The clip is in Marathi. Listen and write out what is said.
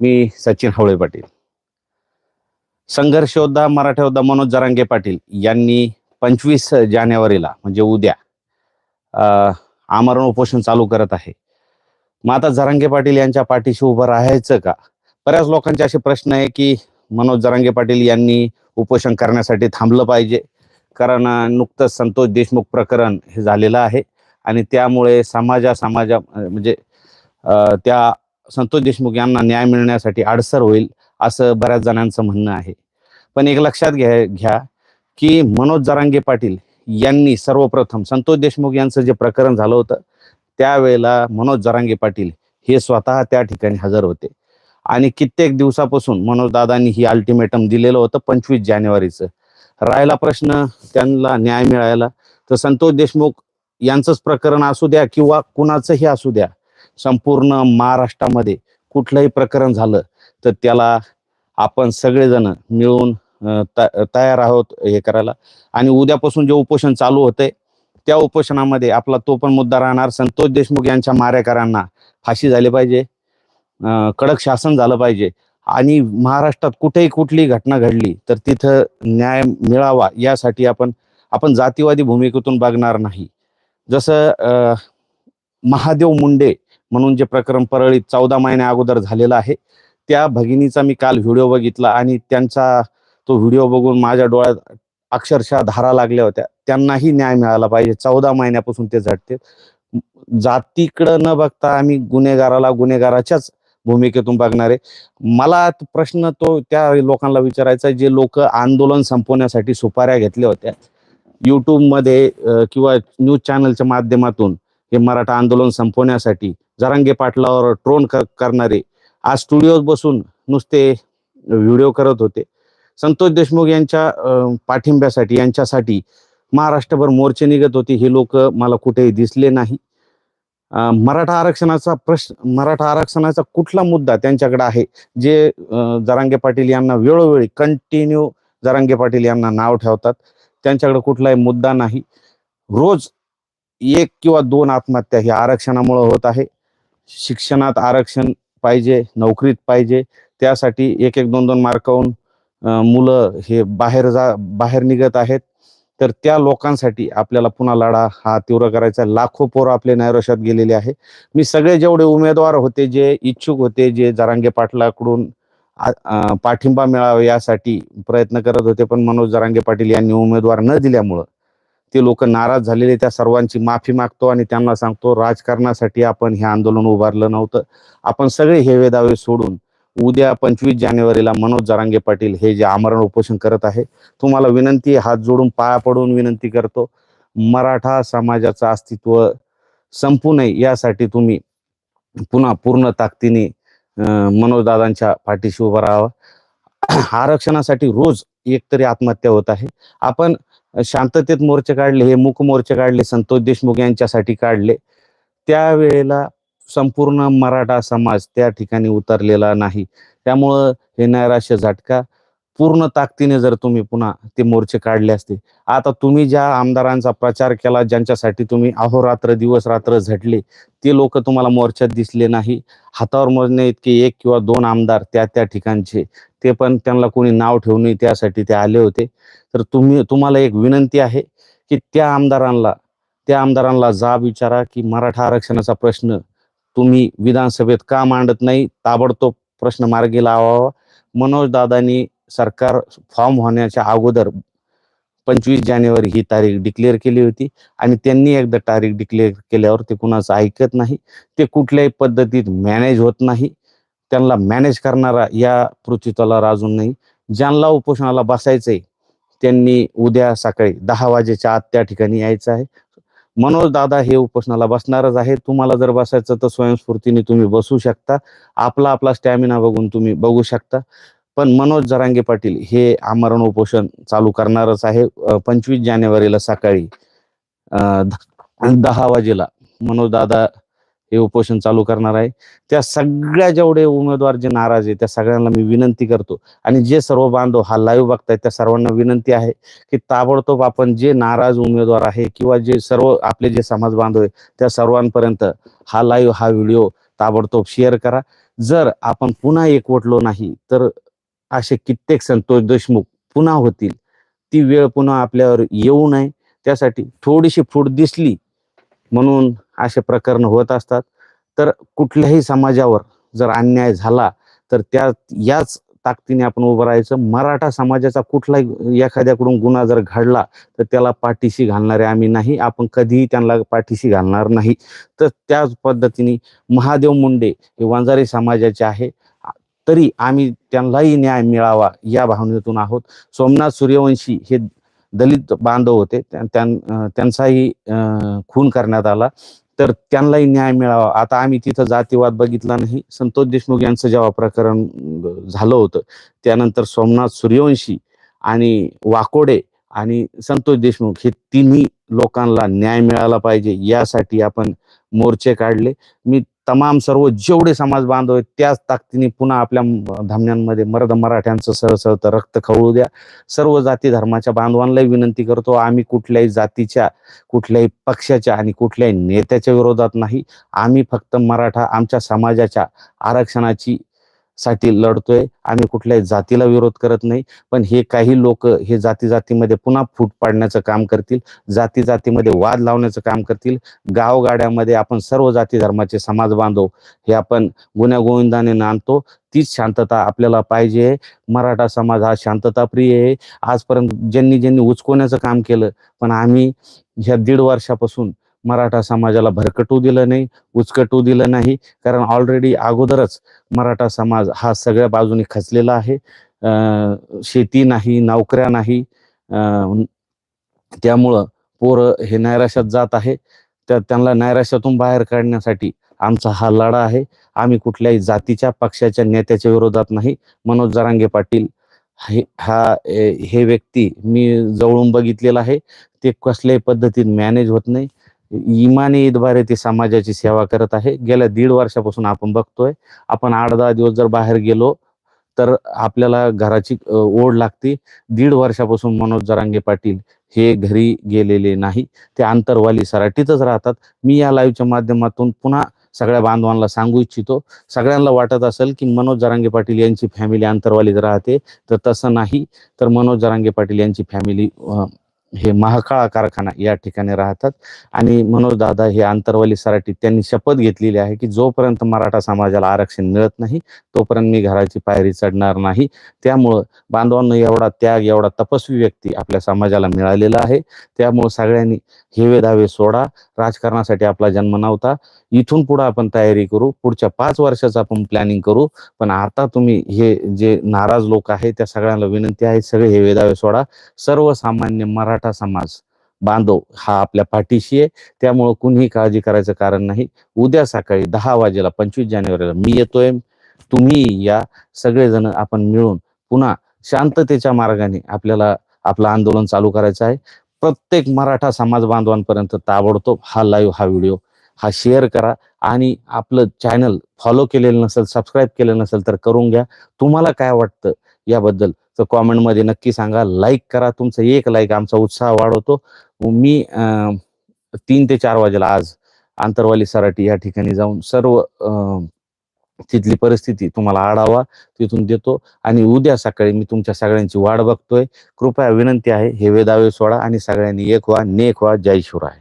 मी सचिन हवळे पाटील. संघर्ष योद्धा मराठा मनोज जरांगे पाटील यांनी पंचवीस जानेवारीला म्हणजे उद्या आमरण उपोषण चालू करत आहे. मग आता जरांगे पाटील यांच्या पाठीशी उभं राहायचं का? बऱ्याच लोकांचे असे प्रश्न आहे की मनोज जरांगे पाटील यांनी उपोषण करण्यासाठी थांबलं पाहिजे. कारण नुकतंच संतोष देशमुख प्रकरण हे झालेलं आहे. आणि त्यामुळे समाजा समाजा म्हणजे त्या संतोष देशमुख यांना न्याय मिळण्यासाठी अडसर होईल असं बऱ्याच जणांचं म्हणणं आहे. पण एक लक्षात घ्या घ्या की मनोज जरांगे पाटील यांनी सर्वप्रथम संतोष देशमुख यांचं जे प्रकरण झालं होतं त्यावेळेला मनोज जरांगे पाटील हे स्वतः त्या ठिकाणी हजर होते. आणि कित्येक दिवसापासून मनोज दादांनी ही अल्टिमेटम दिलेलं होतं पंचवीस जानेवारीचं. राहिला प्रश्न त्यांना न्याय मिळायला तर संतोष देशमुख यांचंच प्रकरण असू द्या किंवा कुणाचंही असू द्या संपूर्ण महाराष्ट्रामध्ये कुठलंही प्रकरण झालं तर त्याला आपण सगळेजण मिळून त- तयार आहोत हे करायला. आणि उद्यापासून जे उपोषण चालू होते त्या उपोषणामध्ये आपला तो पण मुद्दा राहणार. संतोष देशमुख यांच्या मारेकरांना फाशी झाली पाहिजे. कडक शासन झालं पाहिजे. आणि महाराष्ट्रात कुठेही कुठली घटना घडली तर तिथं न्याय मिळावा यासाठी आपण आपण जातीवादी भूमिकेतून बघणार नाही. जसं महादेव मुंडे म्हणून जे प्रकरण परळीत चौदा महिन्या अगोदर झालेलं आहे त्या भगिनीचा मी काल व्हिडिओ बघितला आणि त्यांचा तो व्हिडिओ बघून माझ्या डोळ्यात अक्षरशः धारा लागल्या होत्या. त्यांनाही न्याय मिळाला पाहिजे. चौदा महिन्यापासून ते झटते. जातीकडं न बघता आम्ही गुन्हेगाराला गुन्हेगाराच्याच भूमिकेतून बघणारे. मला प्रश्न तो त्या लोकांना विचारायचा आहे, जे लोक आंदोलन संपवण्यासाठी सुपाऱ्या घेतल्या होत्या. युट्यूबमध्ये किंवा न्यूज चॅनलच्या माध्यमातून हे मराठा आंदोलन संपवण्यासाठी जरांगे पाटलावर ट्रोन करणारे. आज स्टुडिओत बसून नुसते व्हिडिओ करत होते. संतोष देशमुख यांच्या पाठिंब्यासाठी यांच्यासाठी महाराष्ट्रभर मोर्चे निघत होते. हे लोक मला कुठेही दिसले नाही. मराठा आरक्षणाचा प्रश्न मराठा आरक्षणाचा कुठला मुद्दा त्यांच्याकडे आहे? जे जरांगे पाटील यांना वेळोवेळी कंटिन्यू जरांगे पाटील यांना नाव ठेवतात त्यांच्याकडे कुठलाही मुद्दा नाही. रोज एक किंवा दोन आत्महत्या ही आरक्षणामुळे होत आहे. शिक्षणात आरक्षण पाहिजे नोकरीत पाहिजे त्यासाठी एक एक दोन दोन मार्काहून मुलं हे बाहेर जा बाहेर निघत आहेत. तर त्या लोकांसाठी आपल्याला पुन्हा लढा हा तीव्र करायचा लाखो पोरं आपले नैरोश्यात गेलेले आहे. मी सगळे जेवढे उमेदवार होते जे इच्छुक होते जे जरांगे पाटलाकडून पाठिंबा मिळावा यासाठी प्रयत्न करत होते पण मनोज जरांगे पाटील यांनी उमेदवार न दिल्यामुळं ते लोक नाराज झालेले त्या सर्वांची माफी मागतो आणि त्यांना सांगतो राजकारणासाठी आपण हे आंदोलन उभारलं नव्हतं. आपण सगळे हेवे दावे सोडून उद्या पंचवीस जानेवारीला मनोज जरांगे पाटील हे जे आमरण उपोषण करत आहे तुम्हाला विनंती हात जोडून पाया पडून विनंती करतो. मराठा समाजाचं अस्तित्व संपू नये यासाठी तुम्ही पुन्हा पूर्ण ताकदीने मनोजदादांच्या पाठीशी उभं राहावं. आरक्षणासाठी रोज एकतरी आत्महत्या होत आहे. आपण शांततेत मोर्चे काढले हे मूक मोर्चे काढले संतोष देशमुख यांच्यासाठी काढले. त्यावेळेला संपूर्ण मराठा समाज त्या ठिकाणी उतरलेला नाही. त्यामुळं हे नैराश्य झटका. पूर्ण ताकदीने जर तुम्ही पुन्हा ते मोर्चे काढले असते. आता तुम्ही ज्या आमदारांचा प्रचार केला ज्यांच्यासाठी तुम्ही अहोरात्र दिवस रात्र झटले ते लोक तुम्हाला मोर्चात दिसले नाही. हातावर मोजणे इतके एक किंवा दोन आमदार त्या त्या ठिकाणचे. ते पण त्यांना कोणी नाव ठेवू नये त्यासाठी ते आले होते. तर तुम्ही तुम्हाला एक विनंती आहे की त्या आमदारांना त्या आमदारांना जाब विचारा की मराठा आरक्षणाचा प्रश्न तुम्ही विधानसभेत का मांडत नाही? ताबडतोब प्रश्न मार्गी लावावा. मनोज दादांनी सरकार फॉर्म होण्याच्या अगोदर पंचवीस जानेवारी ही तारीख डिक्लेअर केली होती आणि त्यांनी एकदा तारीख डिक्लेअर केल्यावर ते कुणाचं ऐकत नाही. ते कुठल्याही पद्धतीत मॅनेज होत नाही. त्यांना मॅनेज करणारा या पृथ्वीतलावर अजून नाही. ज्यांना उपोषणाला बसायचंय त्यांनी उद्या सकाळी दहा वाजेच्या आत त्या ठिकाणी यायचं आहे. मनोज दादा हे उपोषणाला बसणारच आहे. तुम्हाला जर बसायचं तर स्वयंस्फूर्तीने तुम्ही बसू शकता. आपला आपला स्टॅमिना बघून तुम्ही बघू शकता. पण मनोज जरांगे पाटील हे आमरण उपोषण चालू करणारच आहे. पंचवीस जानेवारीला सकाळी दहा वाजेला मनोज दादा हे उपोषण चालू करणार आहे. त्या सगळ्या जेवढे उमेदवार जे नाराज आहे त्या सगळ्यांना मी विनंती करतो. आणि जे सर्व बांधव हा लाईव्ह बघतायत त्या सर्वांना विनंती आहे की ताबडतोब आपण जे नाराज उमेदवार आहे किंवा जे सर्व आपले जे समाज बांधव आहे त्या सर्वांपर्यंत हा लाईव्ह हा व्हिडिओ ताबडतोब शेअर करा. जर आपण पुन्हा एकवटलो नाही तर असे कित्येक संतोष देशमुख पुन्हा होतील. ती वेळ पुन्हा आपल्यावर येऊ नये. त्यासाठी थोडीशी फूट दिसली म्हणून असे प्रकरण होत असतात. तर कुठल्याही समाजावर जर अन्याय झाला तर त्या याच ताकदीने आपण उभं राहायचं. मराठा समाजाचा कुठलाही एखाद्याकडून गुन्हा जर घडला तर त्याला पाठीशी घालणारे आम्ही नाही. आपण कधीही त्यांना पाठीशी घालणार नाही. तर त्याच पद्धतीने महादेव मुंडे हे वंजारी समाजाचे आहे. तरी आम्ही त्यांनाही न्याय मिळावा या भावनेतून आहोत. सोमनाथ सूर्यवंशी हे दलित बांधव होते. त्यां- त्यांचाही खून करण्यात आला. तर त्यांनाही न्याय मिळावा. आता आम्ही तिथं जातीवाद बघितला नाही. संतोष देशमुख यांचं जेव्हा प्रकरण झालं होतं त्यानंतर सोमनाथ सूर्यवंशी आणि वाकोडे आणि संतोष देशमुख हे तिन्ही लोकांना न्याय मिळाला पाहिजे. यासाठी आपण मोर्चे काढले. मी तमाम सर्व जेवढे समाज बांधव आहेत त्याच ताकदीने पुन्हा आपल्या धामण्यांमध्ये मर्द मराठ्यांचं सहसहत रक्त खवळू द्या. सर्व जाती धर्माच्या बांधवांनाही विनंती करतो आम्ही कुठल्याही जातीच्या कुठल्याही पक्षाच्या आणि कुठल्याही नेत्याच्या विरोधात नाही. आम्ही फक्त मराठा आमच्या समाजाच्या आरक्षणाची साठी लढतोय. आम्ही कुठल्याही जातीला विरोध करत नाही. पण हे काही लोक हे जाती जातीमध्ये पुन्हा फूट पाडण्याचं काम करतील. जाती जातीमध्ये वाद लावण्याचं काम करतील. गावगाड्यामध्ये आपण सर्व जाती धर्माचे समाज बांधव हे आपण गुण्यागोविंदाने आणतो तीच शांतता आपल्याला पाहिजे. मराठा समाज हा शांतताप्रिय आहे. आजपर्यंत ज्यांनी ज्यांनी उचकवण्याचं काम केलं. पण आम्ही ह्या दीड वर्षापासून मराठा समाजाला भरकटू दिलं नाही उचकटू दिलं नाही. कारण ऑलरेडी अगोदरच मराठा समाज हा सगळ्या बाजूने खचलेला आहे. शेती नाही नोकऱ्या नाही. त्यामुळं पोरं हे नैराश्यात जात आहे. तर त्यांना नैराश्यातून बाहेर काढण्यासाठी आमचा हा लढा आहे. आम्ही कुठल्याही जातीच्या पक्षाच्या नेत्याच्या विरोधात नाही. मनोज जरांगे पाटील हे हा हे व्यक्ती मी जवळून बघितलेला आहे. ते कसल्याही पद्धतीत मॅनेज होत नाही. इमानी इतबारे ते समाजाची सेवा करत आहे. गेल्या दीड वर्षापासून आपण बघतोय. आपण आठ दहा दिवस जर बाहेर गेलो तर आपल्याला घराची ओढ लागते. दीड वर्षापासून मनोज जरांगे पाटील हे घरी गेलेले नाही. ते आंतरवाली सराटीतच राहतात. मी या लाईव्हच्या माध्यमातून पुन्हा सगळ्या बांधवांना सांगू इच्छितो. सगळ्यांना वाटत असेल की मनोज जरांगे पाटील यांची फॅमिली आंतरवालीत राहते. तर तसं नाही. तर मनोज जरांगे पाटील यांची फॅमिली हे महाकाळा कारखाना या ठिकाणी राहतात. आणि मनोज दादा हे आंतरवाली सराठी त्यांनी शपथ घेतलेली आहे की जोपर्यंत मराठा समाजाला आरक्षण मिळत नाही तोपर्यंत मी घराची पायरी चढणार नाही. त्यामुळं बांधवांना एवढा त्याग एवढा तपस्वी व्यक्ती आपल्या समाजाला मिळालेला आहे. त्यामुळं सगळ्यांनी हेवे धावे सोडा. राजकारणासाठी आपला जन्म नव्हता. इथून पुढे आपण तयारी करू. पुढच्या पाच वर्षाचं आपण प्लॅनिंग करू. पण आता तुम्ही हे जे नाराज लोक आहे त्या सगळ्यांना विनंती आहे सगळे हेवे दावे सोडा. सर्वसामान्य मराठा समाज बांधव हा आपल्या पाठीशी आहे. त्यामुळं कुणीही काळजी करायचं कारण नाही. उद्या सकाळी दहा वाजेला पंचवीस जानेवारीला मी येतोय. तुम्ही या. सगळेजण आपण मिळून पुन्हा शांततेच्या मार्गाने आपल्याला आपलं आंदोलन चालू करायचं आहे. प्रत्येक मराठा समाज बांधवांपर्यंत ताबडतोब हा लाईव्ह हा व्हिडिओ हा शेअर करा आणि आपलं चॅनल फॉलो केलेलं नसेल सबस्क्राईब केलं नसेल तर करून घ्या. तुम्हाला काय वाटतं याबद्दल? तर कॉमेंटमध्ये नक्की सांगा. लाईक करा. तुमचं एक लाईक आमचा उत्साह वाढवतो. मी तीन ते चार वाजेला आज आंतरवाली सराटी या ठिकाणी जाऊन सर्व तिथली परिस्थिती तुम्हाला आढावा तिथून देतो. आणि उद्या सकाळी मी तुमच्या सगळ्यांची वाट बघतोय. कृपया विनंती आहे हे वेदावे सोडा आणि सगळ्यांनी एक व्हा नेक व्हा जय शिवराय.